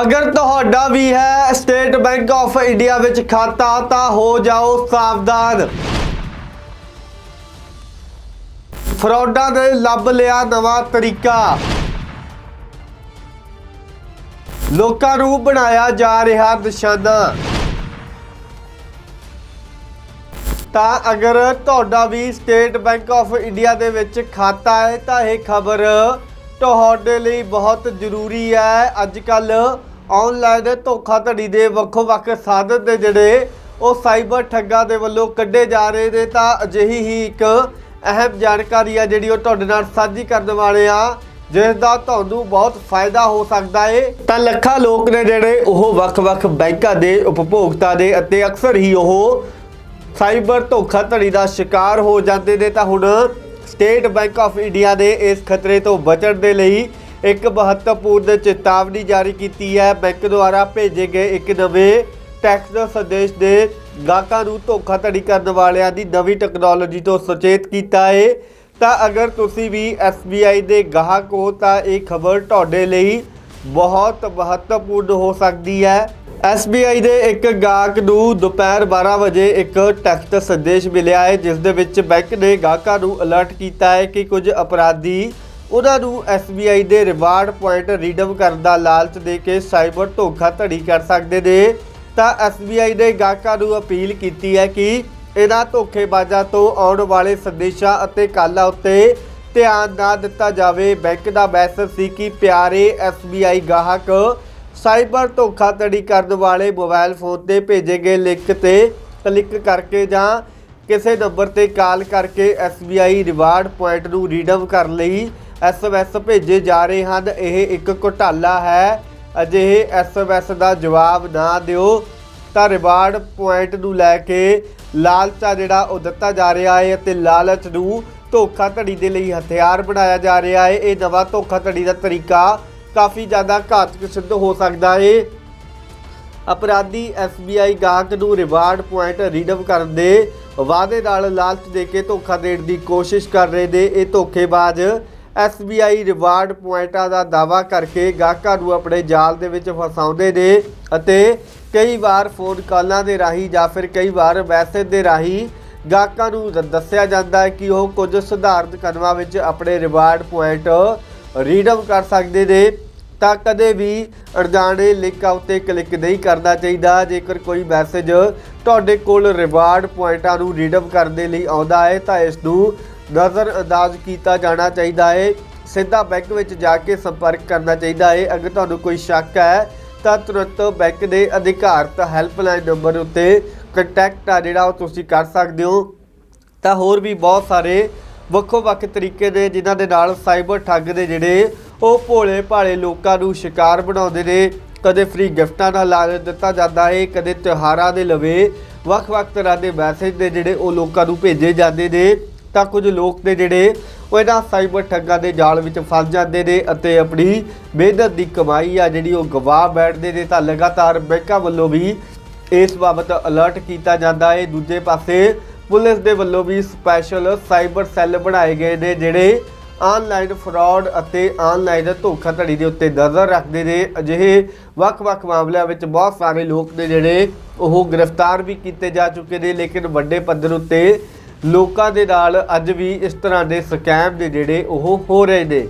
ਅਗਰ ਤੁਹਾਡਾ ਵੀ ਹੈ ਸਟੇਟ ਬੈਂਕ ਆਫ ਇੰਡੀਆ ਵਿੱਚ ਖਾਤਾ, ਤਾਂ ਹੋ ਜਾਓ ਸਾਵਧਾਨ। ਫਰੌਡਾਂ ਨੇ ਲੱਭ ਲਿਆ ਨਵਾਂ ਤਰੀਕਾ। ਲੋਕਾਂ ਨੂੰ ਬਣਾਇਆ ਜਾ ਰਿਹਾ ਨਿਸ਼ਾਨਾ। ਤਾਂ ਅਗਰ ਤੁਹਾਡਾ ਵੀ ਸਟੇਟ ਬੈਂਕ ਆਫ ਇੰਡੀਆ ਦੇ ਵਿੱਚ ਖਾਤਾ ਹੈ, ਤਾਂ ਇਹ ਖਬਰ ਤੁਹਾਡੇ ਲਈ ਬਹੁਤ ਜ਼ਰੂਰੀ ਹੈ। ਅੱਜ ਕੱਲ ਆਨਲਾਈਨ ਧੋਖਾਧੜੀ ਦੇ ਵੱਖੋ-ਵੱਖ ਸਾਧਨ ਦੇ ਜਿਹੜੇ ਉਹ ਸਾਈਬਰ ਠੱਗਾਂ ਦੇ ਵੱਲੋਂ ਕੱਢੇ ਜਾ ਰਹੇ ਨੇ। ਤਾਂ ਅਜਿਹੀ ਹੀ ਇੱਕ ਅਹਿਮ ਜਾਣਕਾਰੀ ਆ ਜਿਹੜੀ ਉਹ ਤੁਹਾਡੇ ਨਾਲ ਸਾਂਝੀ ਕਰਨ ਵਾਲੇ ਆ ਜਿਸ ਦਾ ਤੁਹਾਨੂੰ ਬਹੁਤ ਫਾਇਦਾ ਹੋ ਸਕਦਾ ਏ। ਤਾਂ ਲੱਖਾਂ ਲੋਕ ਨੇ ਜਿਹੜੇ ਉਹ ਵੱਖ-ਵੱਖ ਬੈਂਕਾਂ ਦੇ ਉਪਭੋਗਤਾ ਦੇ ਅਤੇ ਅਕਸਰ ਹੀ ਉਹ ਸਾਈਬਰ ਧੋਖਾਧੜੀ ਦਾ ਸ਼ਿਕਾਰ ਹੋ ਜਾਂਦੇ ਨੇ। ਤਾਂ ਹੁਣ ਸਟੇਟ ਬੈਂਕ ਆਫ ਇੰਡੀਆ ਨੇ ਇਸ ਖਤਰੇ ਤੋਂ ਬਚਣ ਦੇ ਲਈ ਇੱਕ ਮਹੱਤਵਪੂਰਨ ਚੇਤਾਵਨੀ ਜਾਰੀ ਕੀਤੀ ਹੈ। ਬੈਂਕ ਦੁਆਰਾ ਭੇਜੇ ਗਏ ਇੱਕ ਨਵੇਂ ਟੈਕਸਟ ਸੰਦੇਸ਼ ਦੇ ਗਾਹਕਾਂ ਨੂੰ ਧੋਖਾਧੜੀ ਕਰਨ ਵਾਲਿਆਂ ਦੀ ਨਵੀਂ ਟੈਕਨੋਲੋਜੀ ਤੋਂ ਸੁਚੇਤ ਕੀਤਾ ਹੈ। ਤਾਂ ਅਗਰ ਤੁਸੀਂ ਵੀ SBI ਦੇ ਗਾਹਕ ਹੋ ਤਾਂ ਇਹ ਖਬਰ ਤੁਹਾਡੇ ਲਈ ਬਹੁਤ ਮਹੱਤਵਪੂਰਨ ਹੋ ਸਕਦੀ ਹੈ। SBI ਦੇ ਇੱਕ ਗਾਹਕ ਨੂੰ ਦੁਪਹਿਰ 12 ਵਜੇ ਇੱਕ ਟੈਕਸਟ ਸੰਦੇਸ਼ ਮਿਲਿਆ ਹੈ, ਜਿਸ ਦੇ ਵਿੱਚ ਬੈਂਕ ਨੇ ਗਾਹਕਾਂ ਨੂੰ ਅਲਰਟ ਕੀਤਾ ਹੈ ਕਿ ਕੁਝ ਅਪਰਾਧੀ ਉਹਨਾਂ ਨੂੰ SBI ਦੇ ਰਿਵਾਰਡ ਪੁਆਇੰਟ ਰੀਡਮ ਕਰਨ ਦਾ ਲਾਲਚ ਦੇ ਕੇ ਸਾਈਬਰ ਧੋਖਾਧੜੀ ਕਰ ਸਕਦੇ ਨੇ। ਤਾਂ SBI ਨੇ ਗਾਹਕਾਂ ਨੂੰ ਅਪੀਲ ਕੀਤੀ ਹੈ ਕਿ ਇਹਨਾਂ ਧੋਖੇਬਾਜ਼ਾਂ ਤੋਂ ਆਉਣ ਵਾਲੇ ਸੰਦੇਸ਼ਾਂ ਅਤੇ ਕਾਲਾਂ ਉੱਤੇ ਧਿਆਨ ਨਾ ਦਿੱਤਾ ਜਾਵੇ। ਬੈਂਕ ਦਾ ਮੈਸੇਜ ਸੀ ਕਿ ਪਿਆਰੇ SBI ਗਾਹਕ ਸਾਈਬਰ ਧੋਖਾਧੜੀ ਕਰਨ ਵਾਲੇ ਮੋਬਾਈਲ ਫੋਨ ਤੇ ਭੇਜੇ ਗਏ ਲਿੰਕ ਤੇ ਕਲਿੱਕ ਕਰਕੇ ਜਾਂ ਕਿਸੇ ਨੰਬਰ ਤੇ ਕਾਲ ਕਰਕੇ SBI ਰਿਵਾਰਡ ਪੁਆਇੰਟ ਨੂੰ ਰੀਡਮ ਕਰਨ ਲਈ SMS ਭੇਜੇ ਜਾ ਰਹੇ ਹਨ। ਇਹ ਇੱਕ ਘੁਟਾਲਾ ਹੈ। ਅਜਿਹੇ SMS ਦਾ ਜਵਾਬ ਨਾ ਦਿਓ। ਤਾਂ ਰਿਵਾਰਡ ਪੁਆਇੰਟ ਨੂੰ ਲੈ ਕੇ ਲਾਲਚ ਆ ਜਿਹੜਾ ਉਹ ਦਿੱਤਾ ਜਾ ਰਿਹਾ ਹੈ ਅਤੇ ਲਾਲਚ ਨੂੰ ਧੋਖਾਧੜੀ ਦੇ ਲਈ ਹਥਿਆਰ ਬਣਾਇਆ ਜਾ ਰਿਹਾ ਹੈ। ਇਹ ਨਵਾਂ ਧੋਖਾਧੜੀ ਦਾ ਤਰੀਕਾ ਕਾਫੀ ਜ਼ਿਆਦਾ ਘਾਤਕ ਸਿੱਧ ਹੋ ਸਕਦਾ ਹੈ ਅਪਰਾਧੀ SBI ਗਾਹਕ ਨੂੰ ਰਿਵਾਰਡ ਪੁਆਇੰਟ ਰੀਡਮ ਕਰਨ ਦੇ ਵਾਅਦੇ ਨਾਲ ਲਾਲਚ ਦੇ ਕੇ ਧੋਖਾ ਦੇਣ ਦੀ ਕੋਸ਼ਿਸ਼ ਕਰ ਰਹੇ ਨੇ। ਇਹ ਧੋਖੇਬਾਜ਼ SBI ਰਿਵਾਰਡ ਪੁਆਇੰਟਾਂ ਦਾ ਦਾਵਾ ਕਰਕੇ ਗਾਹਕਾਂ ਨੂੰ ਆਪਣੇ ਜਾਲ ਦੇ ਵਿੱਚ ਫਸਾਉਂਦੇ ਨੇ ਅਤੇ ਕਈ ਵਾਰ ਫੋਨ ਕਾਲਾਂ ਦੇ ਰਾਹੀਂ ਜਾਂ ਫਿਰ ਕਈ ਵਾਰ ਮੈਸੇਜ ਦੇ ਰਾਹੀਂ ਗਾਹਕਾਂ ਨੂੰ ਦੱਸਿਆ ਜਾਂਦਾ ਹੈ ਕਿ ਉਹ ਕੁਝ ਸਧਾਰਨ ਕਦਮਾਂ ਵਿੱਚ ਆਪਣੇ ਰਿਵਾਰਡ ਪੁਆਇੰਟ ਰੀਡਮ ਕਰ ਸਕਦੇ ਨੇ, ਤਾਂ ਕਦੇ ਵੀ ਅਣਜਾਣੇ ਲਿੰਕਾਂ ਉੱਤੇ ਕਲਿੱਕ ਨਹੀਂ ਕਰਨਾ ਚਾਹੀਦਾ। ਜੇਕਰ ਕੋਈ ਮੈਸੇਜ ਤੁਹਾਡੇ ਕੋਲ ਰਿਵਾਰਡ ਪੁਆਇੰਟਾਂ ਨੂੰ ਰੀਡਮ ਕਰਨ ਦੇ ਲਈ ਆਉਂਦਾ ਹੈ, ਤਾਂ ਇਸ ਨੂੰ ਨਜ਼ਰ ਅੰਦਾਜ਼ ਕੀਤਾ ਜਾਣਾ ਚਾਹੀਦਾ ਹੈ। ਸਿੱਧਾ ਬੈਂਕ ਵਿੱਚ ਜਾ ਕੇ ਸੰਪਰਕ ਕਰਨਾ ਚਾਹੀਦਾ ਹੈ। ਅਗਰ ਤੁਹਾਨੂੰ ਕੋਈ ਸ਼ੱਕ ਹੈ, ਤਾਂ ਤੁਰੰਤ ਬੈਂਕ ਦੇ ਅਧਿਕਾਰਤ ਹੈਲਪਲਾਈਨ ਨੰਬਰ ਉੱਤੇ ਕੰਟੈਕਟ ਆ ਜਿਹੜਾ ਉਹ ਤੁਸੀਂ ਕਰ ਸਕਦੇ ਹੋ। ਤਾਂ ਹੋਰ ਵੀ ਬਹੁਤ ਸਾਰੇ ਵੱਖੋ ਵੱਖ ਤਰੀਕੇ ਦੇ ਜਿਨ੍ਹਾਂ ਦੇ ਨਾਲ ਸਾਈਬਰ ਠੱਗ ਦੇ ਜਿਹੜੇ ਉਹ ਭੋਲੇ ਭਾਲੇ ਲੋਕਾਂ ਨੂੰ ਸ਼ਿਕਾਰ ਬਣਾਉਂਦੇ ਨੇ। ਕਦੇ ਫ੍ਰੀ ਗਿਫਟਾਂ ਦਾ ਲਾਲਚ ਦਿੱਤਾ ਜਾਂਦਾ ਹੈ ਕਦੇ ਤਿਉਹਾਰਾਂ ਦੇ ਲਵੇ ਵੱਖ-ਵੱਖ ਤਰ੍ਹਾਂ ਦੇ ਮੈਸੇਜ ਦੇ ਜਿਹੜੇ ਉਹ ਲੋਕਾਂ ਨੂੰ ਭੇਜੇ ਜਾਂਦੇ ਨੇ। ਤਾਂ ਕੁਝ ਲੋਕ ਨੇ ਜਿਹੜੇ ਉਹ ਇਹਨਾਂ ਸਾਈਬਰ ਠੱਗਾਂ ਦੇ ਜਾਲ ਵਿੱਚ ਫਸ ਜਾਂਦੇ ਨੇ ਅਤੇ ਆਪਣੀ ਮਿਹਨਤ ਦੀ ਕਮਾਈ ਆ ਜਿਹੜੀ ਉਹ ਗਵਾ ਬੈਠਦੇ ਨੇ। ਤਾਂ ਲਗਾਤਾਰ ਬੈਂਕਾਂ ਵੱਲੋਂ ਵੀ ਇਸ ਬਾਬਤ ਅਲਰਟ ਕੀਤਾ ਜਾਂਦਾ ਹੈ ਦੂਜੇ ਪਾਸੇ ਪੁਲਿਸ ਦੇ ਵੱਲੋਂ ਵੀ ਸਪੈਸ਼ਲ ਸਾਈਬਰ ਸੈੱਲ ਬਣਾਏ ਗਏ ਨੇ, ਜਿਹੜੇ ਆਨਲਾਈਨ ਫਰਾਡ ਅਤੇ ਆਨਲਾਈਨ ਧੋਖਾਧੜੀ ਦੇ ਉੱਤੇ ਨਜ਼ਰ ਰੱਖਦੇ ਨੇ। ਅਜਿਹੇ ਵੱਖ-ਵੱਖ ਮਾਮਲਿਆਂ ਵਿੱਚ ਬਹੁਤ ਸਾਰੇ ਲੋਕ ਨੇ ਜਿਹੜੇ ਉਹ ਗ੍ਰਿਫਤਾਰ ਵੀ ਕੀਤੇ ਜਾ ਚੁੱਕੇ ਨੇ, ਲੇਕਿਨ ਵੱਡੇ ਪੱਧਰ ਉੱਤੇ ਲੋਕਾਂ ਦੇ ਨਾਲ ਅੱਜ ਵੀ ਇਸ ਤਰ੍ਹਾਂ ਦੇ ਸਕੈਮ ਦੇ ਜਿਹੜੇ ਉਹ ਹੋ ਰਹੇ ਨੇ।